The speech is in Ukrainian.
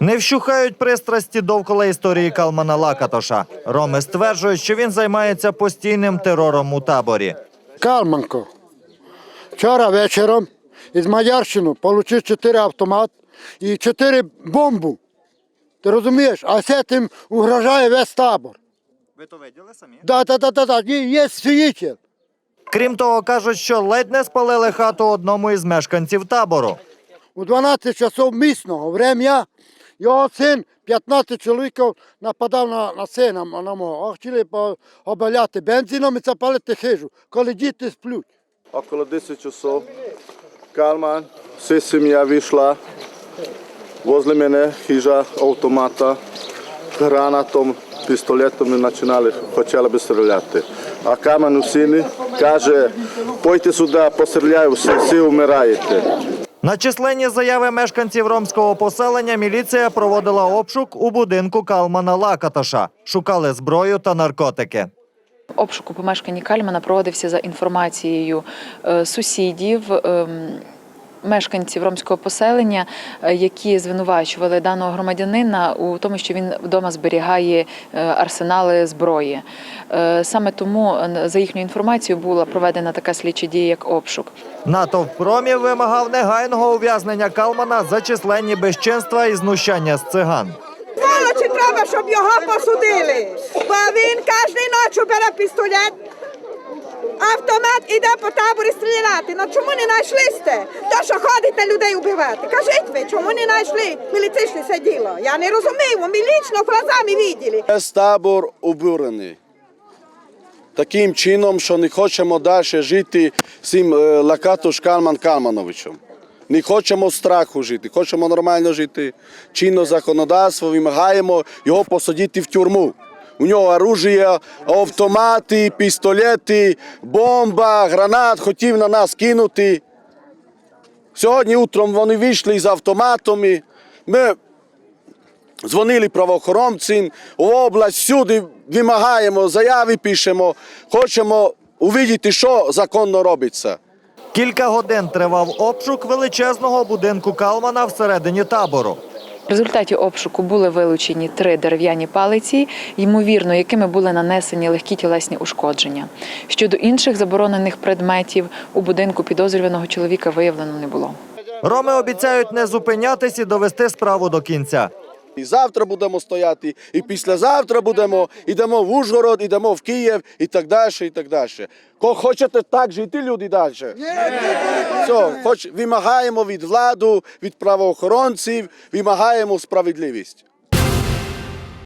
Не вщухають пристрасті довкола історії Калмана Лакатоша. Роми стверджують, що він займається постійним терором у таборі. Калманко. Вчора вечором із Маярщини отримав 4 автомат і 4 бомбу. Ти розумієш? А це тим угрожає весь табор. Ви то виділи самі? Да, да, да, да, да. Є, є. Крім того, кажуть, що ледь не спалили хату одному із мешканців табору. У 12 часов місного врем'я його син 15 чоловіків нападав на, на сина на мого. А хотіли обаляти бензином і запалити хижу, коли діти сплють. Около 10 часов Kalman, vse семья вийшла. Возле мене хижа автомата, гранатом, пістолетом і починали, почали би стріляти. А Камен у сині каже, пойте сюди, постріляю, всі, всі вмираєте. На численні заяви мешканців ромського поселення міліція проводила обшук у будинку Калмана Лакатоша. Шукали зброю та наркотики. Обшук у помешканні Кальмана проводився за інформацією е, сусідів. Мешканців ромського поселення, е, які звинувачували даного громадянина у тому, що він вдома зберігає е, арсенали зброї. Е, Саме тому, за їхньою інформацією, була проведена така слідча дія, як обшук. Натовп промів вимагав негайного ув'язнення Калмана за численні безчинства і знущання з циган. Сволочі треба, щоб його посудили. Бо він кожну ніч бере пістолет, автомат іде по таборі стріляти. Ну чому не знайшли сте? То, що ходите людей вбивати. Кажіть ви, чому не знайшли міліцейське це діло? Я не розумію, ми лічно глазами виділи. Весь табор обурений. Таким чином, що не хочемо далі жити цим е, Лакатуш Калман Калмановичем. Не хочемо страху жити, хочемо нормально жити. Чинно законодавство вимагаємо його посадити в тюрму. У нього оружие, автомати, пістолети, бомба, гранат хотів на нас кинути. Сьогодні утром вони вийшли з автоматами. Ми Дзвонили правоохоронцям в область, всюди вимагаємо, заяви пишемо, хочемо увидіти, що законно робиться. Кілька годин тривав обшук величезного будинку Калмана всередині табору. В результаті обшуку були вилучені три дерев'яні палиці, ймовірно, якими були нанесені легкі тілесні ушкодження. Щодо інших заборонених предметів у будинку підозрюваного чоловіка виявлено не було. Роми обіцяють не зупинятись і довести справу до кінця. І завтра будемо стояти, і післязавтра будемо, йдемо в Ужгород, ідемо в Київ і так далі, і так далі. Ко хочете так жити, люди далі? Все, хоч вимагаємо від влади, від правоохоронців, вимагаємо справедливість.